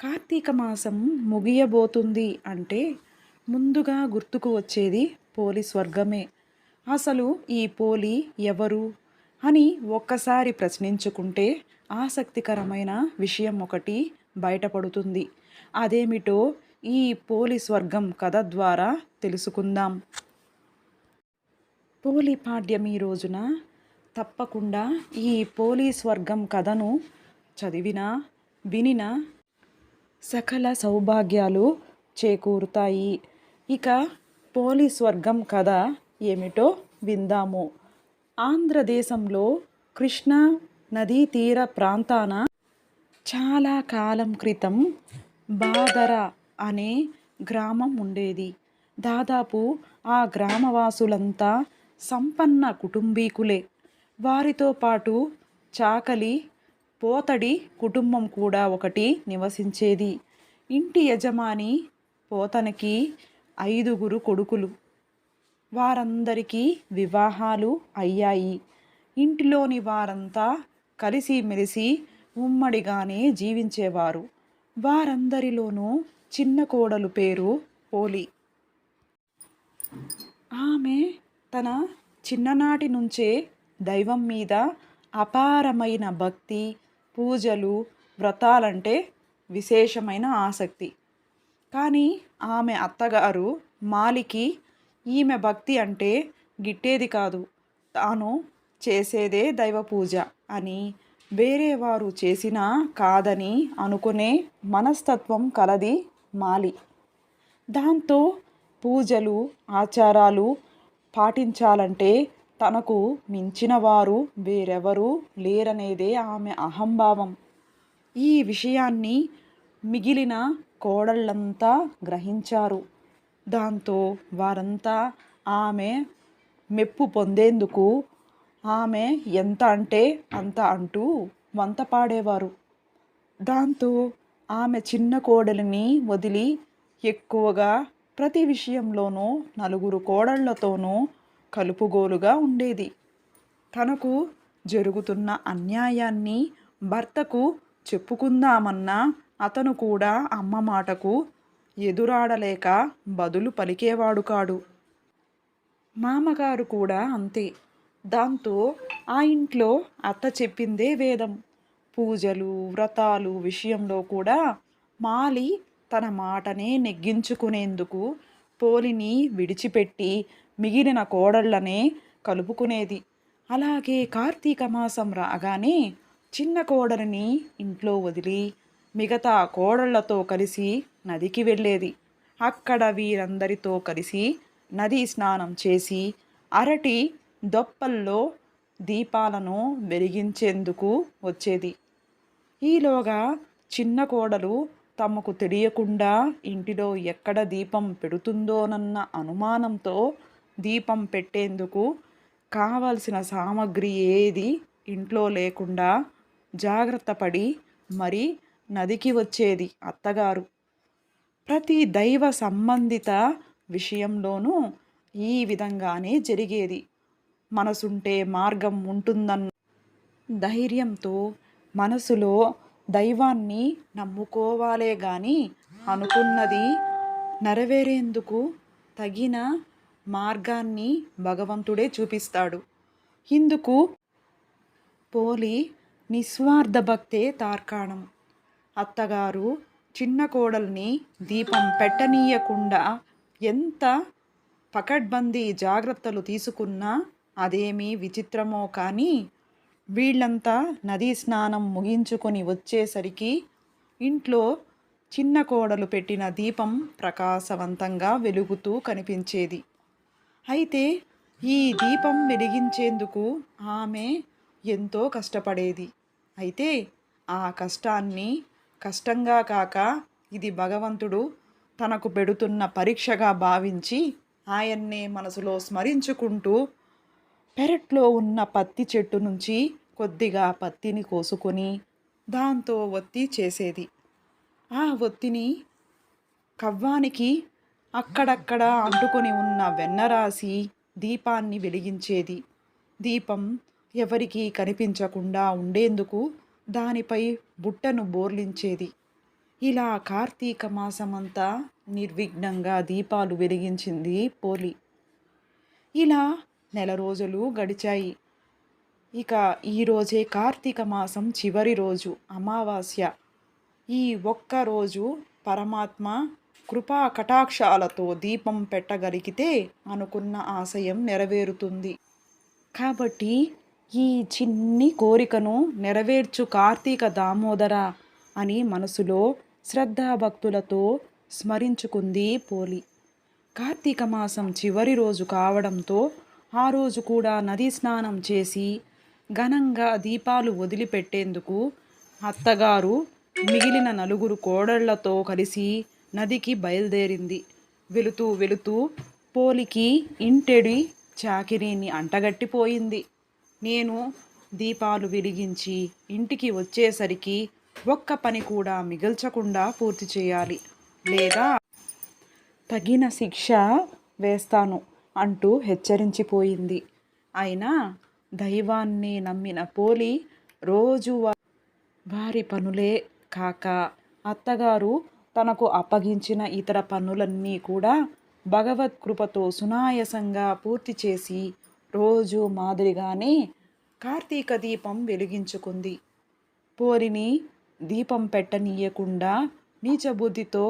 కార్తీక మాసం ముగియబోతుంది అంటే ముందుగా గుర్తుకు వచ్చేది పోలి స్వర్గమే. అసలు ఈ పోలి ఎవరు అని ఒక్కసారి ప్రశ్నించుకుంటే ఆసక్తికరమైన విషయం ఒకటి బయటపడుతుంది. అదేమిటో ఈ పోలి స్వర్గం కథ ద్వారా తెలుసుకుందాం. పోలి పాడ్యం ఈ రోజున తప్పకుండా ఈ పోలీస్ వర్గం కథను చదివినా వినినా సకల సౌభాగ్యాలు చేకూరుతాయి. ఇక పోలీస్ వర్గం కథ ఏమిటో విందాము. ఆంధ్రదేశంలో కృష్ణా నదీ తీర ప్రాంతాన చాలా కాలం క్రితం బాదర అనే గ్రామం ఉండేది. దాదాపు ఆ గ్రామవాసులంతా సంపన్న కుటుంబీకులే. వారితో పాటు చాకలి పోతడి కుటుంబం కూడా ఒకటి నివసించేది. ఇంటి యజమాని పోతనకి ఐదుగురు కొడుకులు. వారందరికీ వివాహాలు అయ్యాయి. ఇంటిలోని వారంతా కలిసిమెలిసి ఉమ్మడిగానే జీవించేవారు. వారందరిలోనూ చిన్న కోడలు పేరు పోలి. ఆమె తన చిన్ననాటి నుంచే దైవం మీద అపారమైన భక్తి పూజలు వ్రతాలంటే విశేషమైన ఆసక్తి. కానీ ఆమె అత్తగారు మాలికి ఈమె భక్తి అంటే గిట్టేది కాదు. తాను చేసేదే దైవ పూజ అని వేరే వారు చేసినా కాదని అనుకునే మనస్తత్వం కలది మాలి. దాంతో పూజలు ఆచారాలు పాటించాలంటే తనకు మించిన వారు వేరెవరూ లేరనేదే ఆమె అహంభావం. ఈ విషయాన్ని మిగిలిన కోడళ్ళంతా గ్రహించారు. దాంతో వారంతా ఆమె మెప్పు పొందేందుకు ఆమె ఎంత అంటే అంత అంటూ వంత పాడేవారు. దాంతో ఆమె చిన్న కోడలిని వదిలి ఎక్కువగా ప్రతి విషయంలోనూ నలుగురు కోడళ్ళతోనూ కలుపుగోలుగా ఉండేది. తనకు జరుగుతున్న అన్యాయాన్ని భర్తకు చెప్పుకుందామన్నా అతను కూడా అమ్మ మాటకు ఎదురాడలేక బదులు పలికేవాడు కాడు. మామగారు కూడా అంతే. దాంతో ఆ ఇంట్లో అత్త చెప్పిందే వేదం. పూజలు వ్రతాలు విషయంలో కూడా మాలి తన మాటనే నెగ్గించుకునేందుకు పోలిని విడిచిపెట్టి మిగిలిన కోడళ్ళనే కలుపుకునేది. అలాగే కార్తీక మాసం రాగానే చిన్న కోడలిని ఇంట్లో వదిలి మిగతా కోడళ్ళతో కలిసి నదికి వెళ్ళేది. అక్కడ వీరందరితో కలిసి నదీ స్నానం చేసి అరటి దొప్పల్లో దీపాలను వెలిగించేందుకు వచ్చేది. ఈలోగా చిన్న కోడలు తమకు తెలియకుండా ఇంటిలో ఎక్కడ దీపం పెడుతుందోనన్న అనుమానంతో దీపం పెట్టేందుకు కావలసిన సామగ్రి ఏది? ఇంట్లో లేకుండా జాగ్రత్త పడి మరి నదికి వచ్చేది అత్తగారు. ప్రతి దైవ సంబంధిత విషయంలోనూ ఈ విధంగానే జరిగేది. మనసుంటే మార్గం ఉంటుందన్న ధైర్యంతో మనసులో దైవాన్ని నమ్ముకోవాలే గాని అనుకున్నది నెరవేరేందుకు తగిన మార్గాన్ని భగవంతుడే చూపిస్తాడు. ఇందుకు పోలి నిస్వార్థ భక్తే తార్కాణం. అత్తగారు చిన్న కోడల్ని దీపం పెట్టనీయకుండా ఎంత పకడ్బందీ జాగ్రత్తలు తీసుకున్నా అదేమీ విచిత్రమో కానీ వీళ్ళంతా నదీ స్నానం ముగించుకొని వచ్చేసరికి ఇంట్లో చిన్న కోడలు పెట్టిన దీపం ప్రకాశవంతంగా వెలుగుతూ కనిపించేది. అయితే ఈ దీపం వెలిగించేందుకు ఆమె ఎంతో కష్టపడేది. అయితే ఆ కష్టాన్ని కష్టంగా కాక ఇది భగవంతుడు తనకు పెడుతున్న పరీక్షగా భావించి ఆయన్నే మనసులో స్మరించుకుంటూ పెరట్లో ఉన్న పత్తి చెట్టు నుంచి కొద్దిగా పత్తిని కోసుకొని దాంతో ఒత్తి చేసేది. ఆ ఒత్తిని కవ్వానికి అక్కడక్కడ అంటుకొని ఉన్న వెన్నరాసి దీపాన్ని వెలిగించేది. దీపం ఎవరికీ కనిపించకుండా ఉండేందుకు దానిపై బుట్టను బోర్లించేది. ఇలా కార్తీక మాసమంతా నిర్విఘ్నంగా దీపాలు వెలిగించింది పోలి. ఇలా నెల రోజులు గడిచాయి. ఇక ఈరోజే కార్తీక మాసం చివరి రోజు అమావాస్య. ఈ ఒక్క రోజు పరమాత్మ కృపా కటాక్షాలతో దీపం పెట్టగలిగితే అనుకున్న ఆశయం నెరవేరుతుంది. కాబట్టి ఈ చిన్ని కోరికను నెరవేర్చు కార్తీక దామోదర అని మనసులో శ్రద్ధాభక్తులతో స్మరించుకుంది పోలి. కార్తీక మాసం చివరి రోజు కావడంతో ఆ రోజు కూడా నది స్నానం చేసి ఘనంగా దీపాలు వదిలిపెట్టేందుకు అత్తగారు మిగిలిన నలుగురు కోడళ్ళతో కలిసి నదికి బయలుదేరింది. వెళుతూ వెళుతూ పోలికి ఇంటెడి చాకిరీని అంటగట్టిపోయింది. నేను దీపాలు వెలిగించి ఇంటికి వచ్చేసరికి ఒక్క పని కూడా మిగల్చకుండా పూర్తి చేయాలి. లేదా తగిన శిక్ష వేస్తాను అంటూ హెచ్చరించిపోయింది. అయినా దైవాన్ని నమ్మిన పోలి రోజు వారి పనులే కాక అత్తగారు తనకు అప్పగించిన ఇతర పనులన్నీ కూడా భగవత్ కృపతో సునాయసంగా పూర్తి చేసి రోజు మాదిరిగానే కార్తీక దీపం వెలిగించుకుంది. పోరిని దీపం పెట్టనీయకుండా నీచబుద్ధితో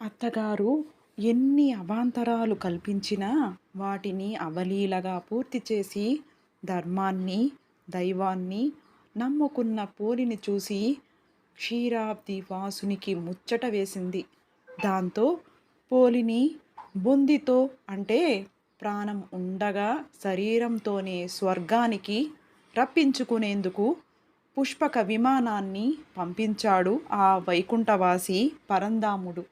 అత్తగారు ఎన్ని అవాంతరాలు కల్పించినా వాటిని అవలీలగా పూర్తి చేసి ధర్మాన్ని దైవాన్ని నమ్ముకున్న పోలిని చూసి క్షీరాబ్ది వాసునికి ముచ్చట వేసింది. దాంతో పోలిని బుందితో అంటే ప్రాణం ఉండగా శరీరంతోనే స్వర్గానికి రప్పించుకునేందుకు పుష్పక విమానాన్ని పంపించాడు ఆ వైకుంఠవాసి పరందాముడు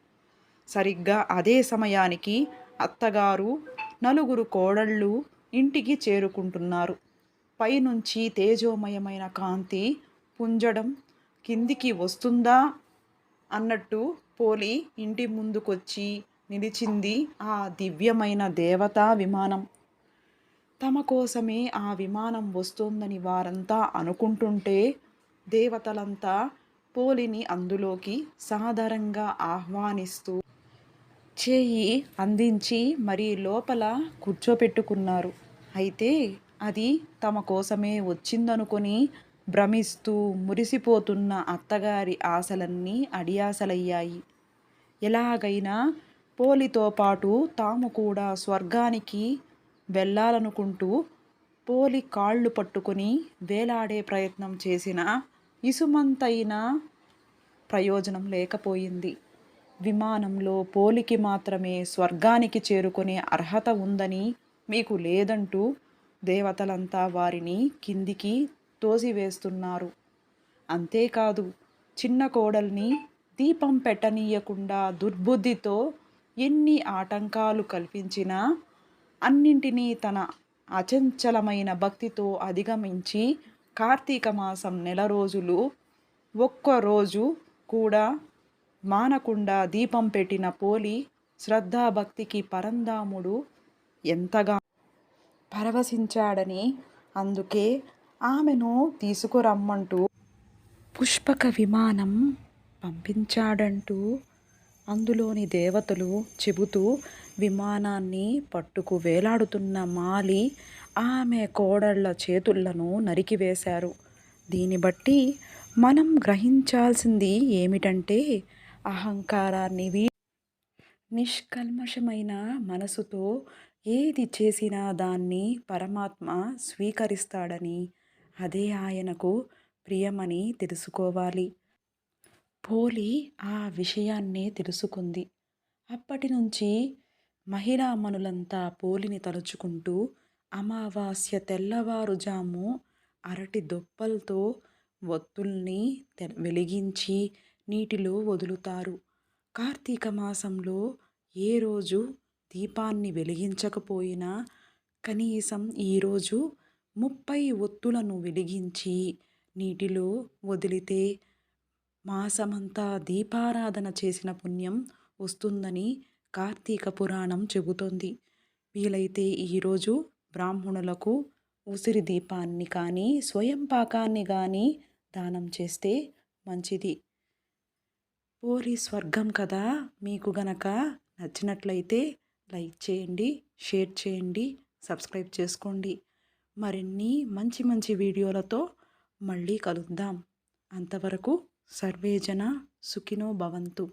సరిగ్గా అదే సమయానికి అత్తగారు నలుగురు కోడళ్ళు ఇంటికి చేరుకుంటున్నారు. పైనుంచి తేజోమయమైన కాంతి పుంజడం కిందికి వస్తుందా అన్నట్టు పోలి ఇంటి ముందుకొచ్చి నిలిచింది ఆ దివ్యమైన దేవతా విమానం. తమ కోసమే ఆ విమానం వస్తోందని వారంతా అనుకుంటుంటే దేవతలంతా పోలిని అందులోకి సాదరంగా ఆహ్వానిస్తూ చేయి అందించి మరీ లోపల కూర్చోపెట్టుకున్నారు. అయితే అది తమ కోసమే వచ్చిందనుకొని భ్రమిస్తూ మురిసిపోతున్న అత్తగారి ఆశలన్నీ అడియాసలయ్యాయి. ఎలాగైనా పోలితో పాటు తాము కూడా స్వర్గానికి వెళ్ళాలనుకుంటూ పోలి కాళ్ళు పట్టుకొని వేలాడే ప్రయత్నం చేసిన ఇసుమంతైన ప్రయోజనం లేకపోయింది. విమానంలో పోలికి మాత్రమే స్వర్గానికి చేరుకునే అర్హత ఉందని మీకు లేదంటూ దేవతలంతా వారిని కిందికి తోసివేస్తున్నారు. అంతేకాదు చిన్న కోడల్ని దీపం పెట్టనీయకుండా దుర్బుద్ధితో ఎన్ని ఆటంకాలు కల్పించినా అన్నింటినీ తన అచంచలమైన భక్తితో అధిగమించి కార్తీక మాసం నెల రోజులు ఒక్కరోజు కూడా మానకుండా దీపం పెట్టిన పోలి శ్రద్ధాభక్తికి పరంధాముడు ఎంతగా పరవశించాడని అందుకే ఆమెను తీసుకురమ్మంటూ పుష్పక విమానం పంపించాడంటూ అందులోని దేవతలు చెబుతూ విమానాన్ని పట్టుకు వేలాడుతున్న మాలి ఆమె కోడళ్ళ చేతులను నరికివేశారు. దీన్ని బట్టి మనం గ్రహించాల్సింది ఏమిటంటే అహంకారాన్ని వీ నిష్కల్మషమైన మనసుతో ఏది చేసినా దాన్ని పరమాత్మ స్వీకరిస్తాడని అదే ఆయనకు ప్రియమని తెలుసుకోవాలి. పోలి ఆ విషయాన్నే తెలుసుకుంది. అప్పటి నుంచి మహిళామణులంతా పోలిని తలుచుకుంటూ అమావాస్య తెల్లవారుజాము అరటి దొప్పలతో ఒత్తుల్ని వెలిగించి నీటిలో వదులుతారు. కార్తీక మాసంలో ఏ రోజు దీపాన్ని వెలిగించకపోయినా కనీసం ఈరోజు ముప్పై ఒత్తులను వెలిగించి నీటిలో వదిలితే మాసమంతా దీపారాధన చేసిన పుణ్యం వస్తుందని కార్తీక పురాణం చెబుతోంది. వీలైతే ఈరోజు బ్రాహ్మణులకు ఉసిరి దీపాన్ని కానీ స్వయం పాకాన్ని కానీ దానం చేస్తే మంచిది. ఓరి స్వర్గం కదా మీకు గనక నచ్చినట్లయితే లైక్ చేయండి షేర్ చేయండి సబ్స్క్రైబ్ చేసుకోండి. మరిన్ని మంచి మంచి వీడియోలతో మళ్ళీ కలుద్దాం. అంతవరకు సర్వేజన సుఖినో భవంతు.